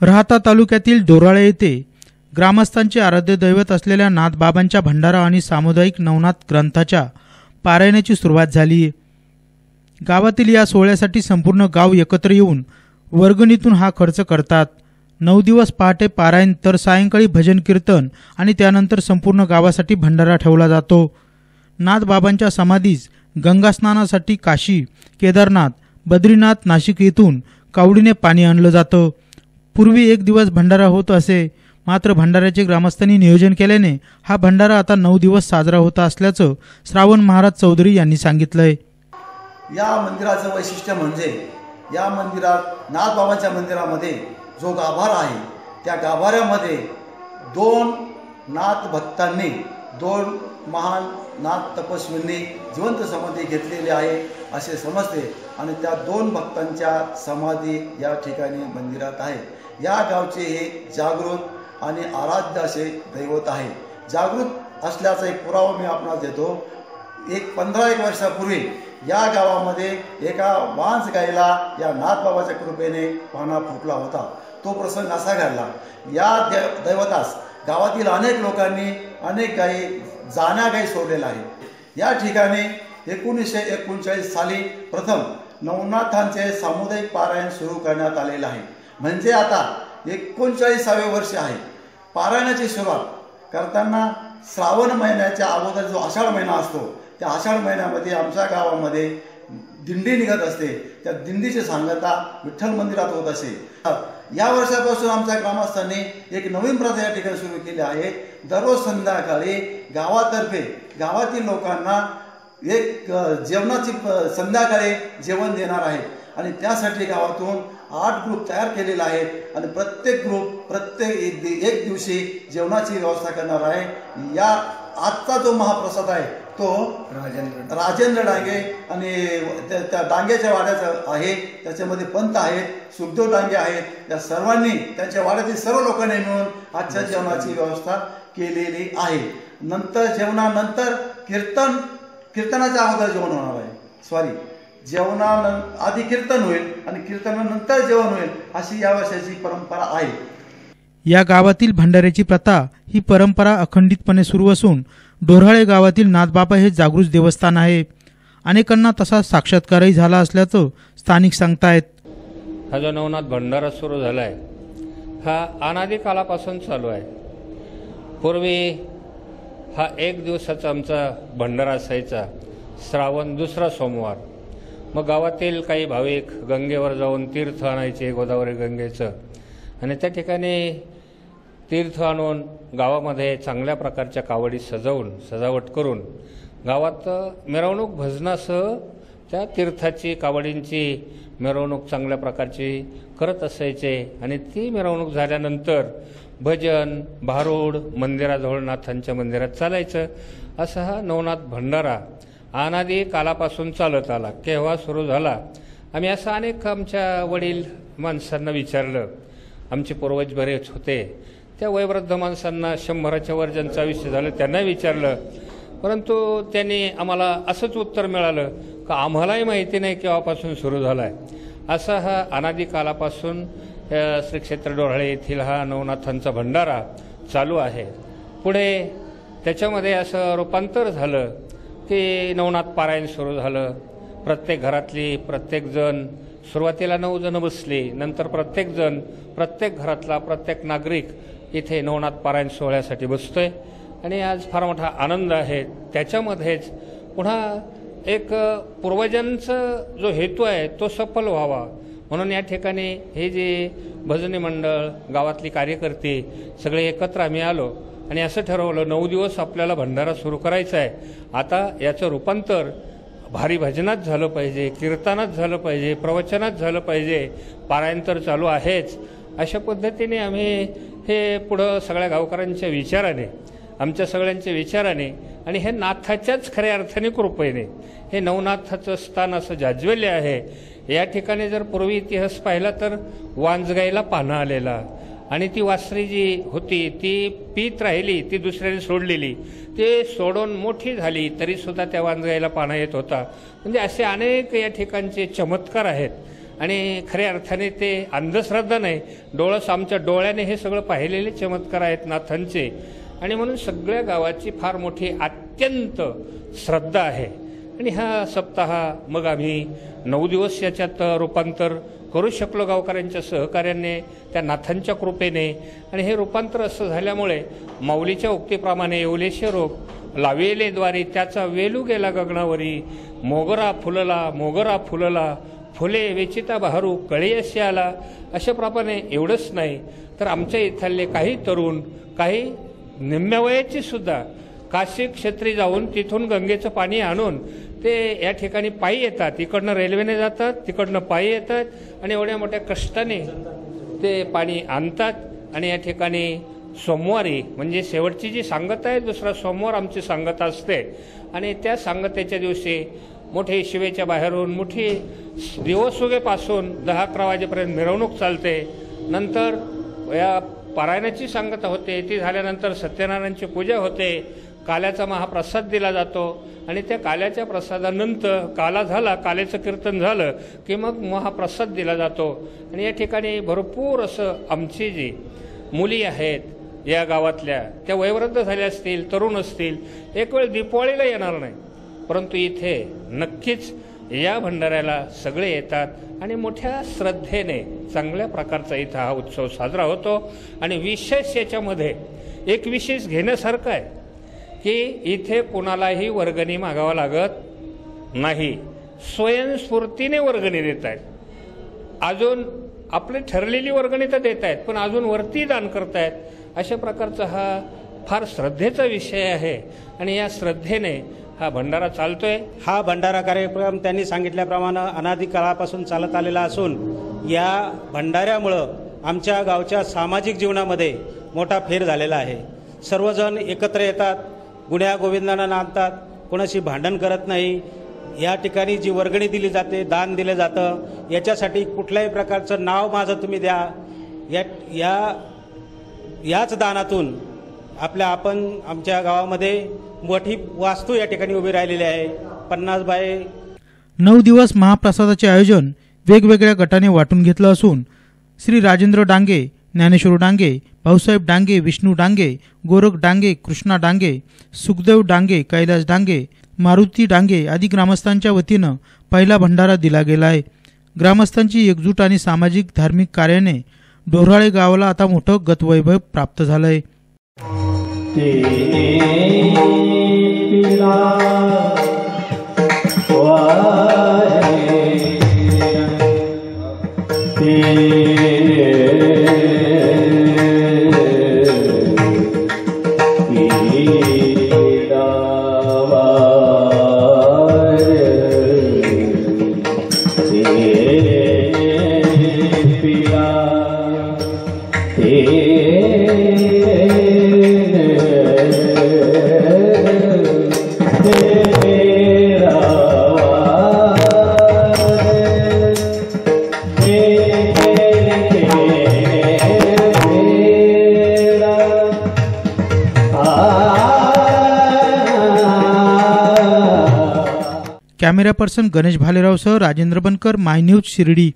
राहता तालुक्यातील डोराळे येथे ग्रामस्थांचे आराध्य दैवत असलेल्या नाथबाबांच्या भंडारा आणि सामुदायिक नवनाथ ग्रंथाच्या पारायणाची सुरुवात झाली गावातील या सोहळ्यासाठी संपूर्ण गाव एकत्र येऊन वर्गणीतून हा खर्च करतात. नऊ दिवस पहाटे पारायण तर सायंकाळी भजन कीर्तन आणि त्यानंतर संपूर्ण गावासाठी भंडारा ठेवला जातो. नाथबाबांच्या समाधीस गंगास्नानासाठी काशी केदारनाथ बद्रीनाथ नाशिक येथून कावडीने पाणी आणलं जातं. पूर्वी एक दिवस भंडारा होत असे मात्र भंडाऱ्याचे ग्रामस्थांनी नियोजन केल्याने हा भंडारा आता नऊ दिवस साजरा होत असल्याचं श्रावण महाराज चौधरी यांनी सांगितलंय. या मंदिराचं वैशिष्ट्य म्हणजे या मंदिरात नाथबाबांच्या मंदिरामध्ये जो गाभारा आहे त्या गाभाऱ्यामध्ये दोन नाथ भक्तांनी दोन महान नाथ तपस्वींनी जिवंत समाधी घेतलेली आहे असे समजते. आणि त्या दोन भक्तांच्या समाधी या ठिकाणी मंदिरात आहे या गावचे हे जागृत आणि आराध्य असे दैवत आहे जागृत असल्याचा एक पुरावा मी आपणास देतो. एक पंधरा एक वर्षापूर्वी या गावामध्ये एका वांस गायला या नाथबाबाच्या कृपेने पाना फुटला होता. तो प्रसंग असा घडला. या दैवतास गावातील अनेक लोकांनी अनेक गायी जाण्या गायी सोडलेल्या आहे या ठिकाणी एकोणीसशे एकोणचाळीस साली प्रथम नवनाथांचे सामुदायिक पारायण सुरू करण्यात आलेलं आहे. म्हणजे आता एकोणचाळीसावे वर्ष आहे. पारायणाची सुरुवात करताना श्रावण महिन्याच्या अगोदर जो आषाढ महिना असतो त्या आषाढ महिन्यामध्ये आमच्या गावामध्ये दिंडी निघत असते. त्या दिंडीची सांगता विठ्ठल मंदिरात होत असे. या वर्षापासून आमच्या ग्रामस्थांनी एक नवीन प्रथा या ठिकाणी सुरू केली आहे. दररोज संध्याकाळी गावातर्फे गावातील लोकांना एक जेवणाची प- संध्याकाळी जेवण देणार आहे. आणि त्यासाठी गावातून आठ ग्रुप तयार केलेले आहेत आणि प्रत्येक ग्रुप प्रत्येक एक दि- एक दिवशी जेवणाची व्यवस्था करणार आहे. या आजचा जो महाप्रसाद आहे तो राजेंद्र राजेंद्र डांगे आणि त्या त्या डांग्याच्या वाड्याचं आहे. त्याच्यामध्ये पंत आहेत सुखदेव डांगे आहेत. या सर्वांनी त्यांच्या वाड्यातील सर्व लोकांनी मिळून आजच्या जेवणाची व्यवस्था केलेली आहे. नंतर जेवणानंतर कीर्तन कीर्तनाच्या अगोदर जेवण होणार आहे. सॉरी जेवणा आधी कीर्तन होईल आणि कीर्तनानंतर जेवण होईल अशी या वर्षाची परंपरा आहे. या गावातील भंडाऱ्याची प्रथा ही परंपरा अखंडितपणे सुरू असून डोराळे गावातील नाथबाबा हे जागृत देवस्थान आहे. अनेकांना तसा साक्षात्कारही झाला असल्याचं स्थानिक सांगतायत. हा जो नवनाथ भंडारा सुरू झाला आहे हा अनादी कालापासून चालू आहे. पूर्वी हा एक दिवसाचा आमचा भंडारा असायचा श्रावण दुसरा सोमवार. मग गावातील काही भाविक गंगेवर जाऊन तीर्थ आणायचे गोदावरी गंगेचं. आणि त्या ठिकाणी तीर्थ आणून गावामध्ये चांगल्या प्रकारच्या कावडी सजवून सजावट करून गावात मिरवणूक भजनासह त्या तीर्थाची कावडींची मिरवणूक चांगल्या प्रकारची करत असायचे. आणि ती मिरवणूक झाल्यानंतर भजन भारूड मंदिराजवळ नाथांच्या मंदिरात चालायचं. असा हा नवनाथ भंडारा अनादी कालापासून चालत आला. केव्हा सुरू झाला? आम्ही असं अनेक आमच्या वडील माणसांना विचारलं. आमचे पूर्वज बरेच होते. त्या वयवृद्ध माणसांना शंभराच्या वर ज्यांचा आयुष्य झालं त्यांना विचारलं. परंतु त्यांनी आम्हाला असंच उत्तर मिळालं का आम्हालाही माहिती नाही केव्हापासून सुरू झाला आहे असा हा अनादी कालापासून श्री क्षेत्र डोहाळे येथील हा नवनाथांचा भंडारा चालू आहे. पुढे त्याच्यामध्ये असं रूपांतर झालं. ते नवनाथ पारायण सुरू झालं. प्रत्येक घरातली प्रत्येकजण सुरुवातीला नऊ जण बसली नंतर प्रत्येकजण प्रत्येक घरातला प्रत्येक नागरिक इथे नवनाथ पारायण सोहळ्यासाठी बसतोय. आणि आज फार मोठा आनंद आहे. त्याच्यामध्येच पुन्हा एक पूर्वजांचा जो हेतू आहे तो सफल व्हावा. म्हणून या ठिकाणी हे जे भजनी मंडळ गावातली कार्यकर्ते सगळे एकत्र आम्ही आलो. आणि असं ठरवलं नऊ दिवस आपल्याला भंडारा सुरू करायचा आहे. आता याचं रूपांतर भारी भजनात झालं पाहिजे कीर्तनात झालं पाहिजे प्रवचनात झालं पाहिजे पारायण तर चालू आहेच. अशा पद्धतीने आम्ही हे पुढं सगळ्या गावकऱ्यांच्या विचाराने आमच्या सगळ्यांच्या विचाराने आणि हे नाथाच्याच खऱ्या अर्थाने कृपेने हे नवनाथाचं स्थान असं जाज्वल्य आहे. या ठिकाणी जर पूर्वी इतिहास पाहिला तर वांजगाईला पानं आलेला आणि ती वासरी जी होती ती पीत राहिली ती दुसऱ्याने सोडलेली. ते सोडून मोठी झाली तरी सुद्धा त्या वांजगाईला पाना येत होता. म्हणजे असे अनेक या ठिकाणचे चमत्कार आहेत. आणि खऱ्या अर्थाने ते अंधश्रद्धा नाही. डोळस आमच्या डोळ्याने हे सगळं पाहिलेले चमत्कार आहेत नाथांचे. आणि म्हणून सगळ्या गावाची फार मोठी अत्यंत श्रद्धा आहे. आणि हा सप्ताह मग आम्ही नऊ दिवस याच्यात रूपांतर करू शकलो गावकऱ्यांच्या सहकार्याने त्या नाथांच्या कृपेने. आणि हे रूपांतर असं झाल्यामुळे माऊलीच्या उक्तीप्रमाणे येवलेशे रोप लावेलेद्वारे त्याचा वेलू गेला गगनावरी. मोगरा फुलला मोगरा फुलला फुले वेचिता बहरू कळी असे आला. अशा प्रमाणे एवढंच नाही तर आमच्या इथले काही तरुण काही निम्म्या सुद्धा काशी क्षेत्री जाऊन तिथून गंगेचं पाणी आणून ते या ठिकाणी पायी येतात. इकडनं रेल्वेने जातात तिकडनं पायी येतात आणि एवढ्या मोठ्या कष्टाने ते पाणी आणतात. आणि या ठिकाणी सोमवारी म्हणजे शेवटची जी सांगता आहे दुसरा सोमवार आमची सांगता असते. आणि त्या सांगतेच्या दिवशी मोठे शिवेच्या बाहेरून मोठी दिवसुगेपासून दहा अकरा वाजेपर्यंत मिरवणूक चालते. नंतर या पारायणाची सांगता होते. ती झाल्यानंतर सत्यनारायणची पूजा होते. काल्याचा महाप्रसाद दिला जातो. आणि त्या काल्याच्या प्रसादानंतर काला झाला काल्याचं कीर्तन झालं की मग महाप्रसाद दिला जातो. आणि या ठिकाणी भरपूर असं आमची जी मुली आहेत या गावातल्या त्या वयवृद्ध झाल्या असतील तरुण असतील एक वेळ दीपावळीला येणार नाही. परंतु इथे नक्कीच या भंडाऱ्याला सगळे येतात आणि मोठ्या श्रद्धेने चांगल्या प्रकारचा इथं हा उत्सव साजरा होतो. आणि विशेष याच्यामध्ये एक विशेष घेण्यासारखं आहे. की इथे कोणालाही वर्गणी मागावा लागत नाही. स्वयंस्फूर्तीने वर्गणी देत आहेत अजून आपली ठरलेली वर्गणी तर देत आहेत पण अजून वरती दान करतायत. अशा प्रकारचा हा फार श्रद्धेचा विषय आहे आणि या श्रद्धेने हा भंडारा चालतोय. हा भंडारा कार्यक्रम त्यांनी सांगितल्याप्रमाणे अनादी काळापासून चालत आलेला असून या भंडाऱ्यामुळं आमच्या गावच्या सामाजिक जीवनामध्ये मोठा फेर झालेला आहे. सर्वजण एकत्र येतात गुण्या गोविंदांना नांदतात. कोणाशी भांडण करत नाही. या ठिकाणी जी वर्गणी दिली जाते दान दिलं जातं याच्यासाठी कुठल्याही प्रकारचं नाव माझं तुम्ही द्या. या या याच दानातून आपल्या आपण आमच्या गावामध्ये मोठी वास्तू या ठिकाणी उभी राहिलेली आहे. पन्नास बाय नऊ दिवस महाप्रसादाचे आयोजन वेगवेगळ्या गटाने वाटून घेतलं असून श्री राजेंद्र डांगे ज्ञानेश्वर डांगे भाऊसाहेब डांगे विष्णू डांगे गोरख डांगे कृष्णा डांगे सुखदेव डांगे कैलास डांगे मारुती डांगे आदी ग्रामस्थांच्या वतीनं पहिला भंडारा दिला गेला आहे. ग्रामस्थांची एकजूट आणि सामाजिक धार्मिक कार्याने डोराळे गावाला आता मोठं गतवैभव प्राप्त झालंय. कॅमेरा पर्सन गणेश भालेरावसह राजेंद्र बनकर माय न्यूज शिर्डी.